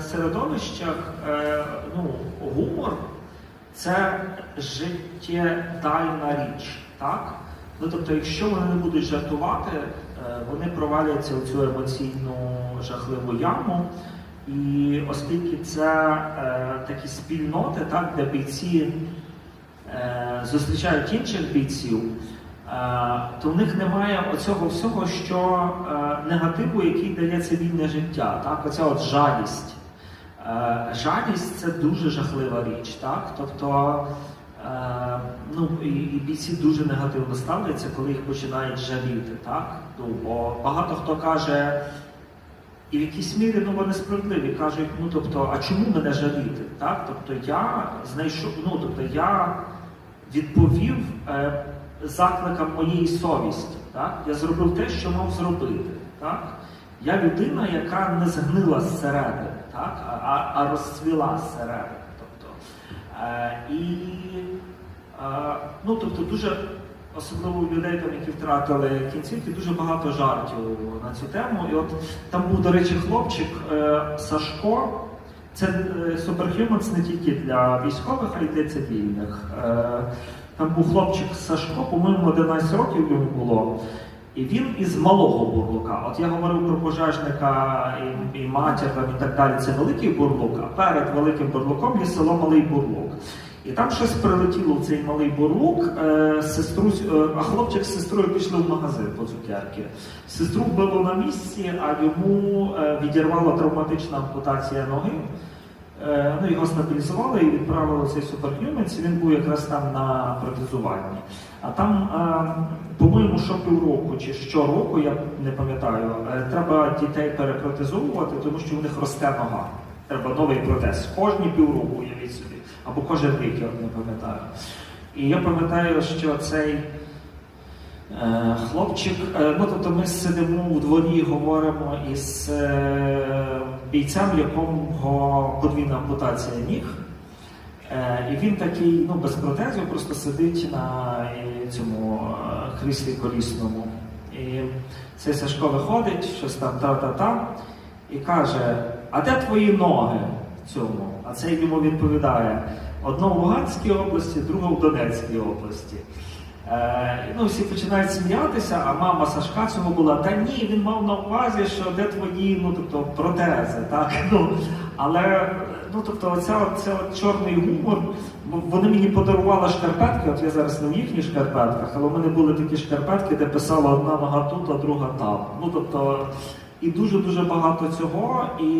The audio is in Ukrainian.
середовищах е, ну, гумор це життєдайна річ. Так? Ну, тобто, якщо вони не будуть жартувати, е, вони проваляться у цю емоційну жахливу яму. І оскільки це е, такі спільноти, так, де бійці е, зустрічають інших бійців, е, то в них немає оцього всього, що негативу, який дає цивільне життя. Так? Оця от жалість. Е, жалість це дуже жахлива річ. Так? Тобто е, ну, і, бійці дуже негативно ставляться, коли їх починають жаліти. Так? Ну, бо багато хто каже. І в якійсь мірі ну, вони справедливі кажуть, ну тобто, а чому мене жаліти? Так? Тобто я знайшов, ну тобто я відповів е, закликам моєї совісті. Так? Я зробив те, що мав зробити. Так? Я людина, яка не згнила зсередини, так? а, а, розцвіла зсередини. Тобто, е, і е, ну, тобто дуже особливо у людей, там, які втратили кінцівки, дуже багато жартів на цю тему. І от там був, до речі, хлопчик е, Сашко. Це е, Superhumans не тільки для військових, а й для цивільних. Е, там був хлопчик Сашко, по-моєму, 11 років йому було. І він із малого бурлука. От я говорив про пожежника і, і матір і так далі. Це великий бурлук, а перед великим бурлуком є село Малий Бурлук. І там щось прилетіло в цей малий бурлук, е, сестру, е, а хлопчик з сестрою пішли в магазин по цукерки. Сестру було на місці, а йому е, відірвала травматична ампутація ноги. Е, ну, його стабілізували і відправили в цей суперхюменс, він був якраз там на протезуванні. А там, е, по-моєму, що півроку чи щороку, я не пам'ятаю, е, треба дітей перепротезовувати, тому що у них росте нога. Треба новий протез. Кожні півроку, уявіть собі. Або кожен рік, я не пам'ятаю. І я пам'ятаю, що цей е, хлопчик, е, ну тобто ми сидимо у дворі і говоримо із бійцем, якого подвійна ампутація ніг. Е, і він такий, ну, без протезу, просто сидить на е, цьому е, кріслі колісному. І цей Сашко виходить, щось там та-та-та, і каже: А де твої ноги в цьому? А цей йому відповідає: одно в Луганській області, друге в Донецькій області. Е, ну, всі починають сміятися, а мама Сашка цього була, та ні, він мав на увазі, що де твої ну, тобто, протези. Так? Ну, але ну, тобто, оця, оця чорний гумор, вони мені подарували шкарпетки, от я зараз не в їхніх шкарпетках, але в мене були такі шкарпетки, де писала одна нога тут, а друга там. Ну, тобто, і дуже-дуже багато цього. І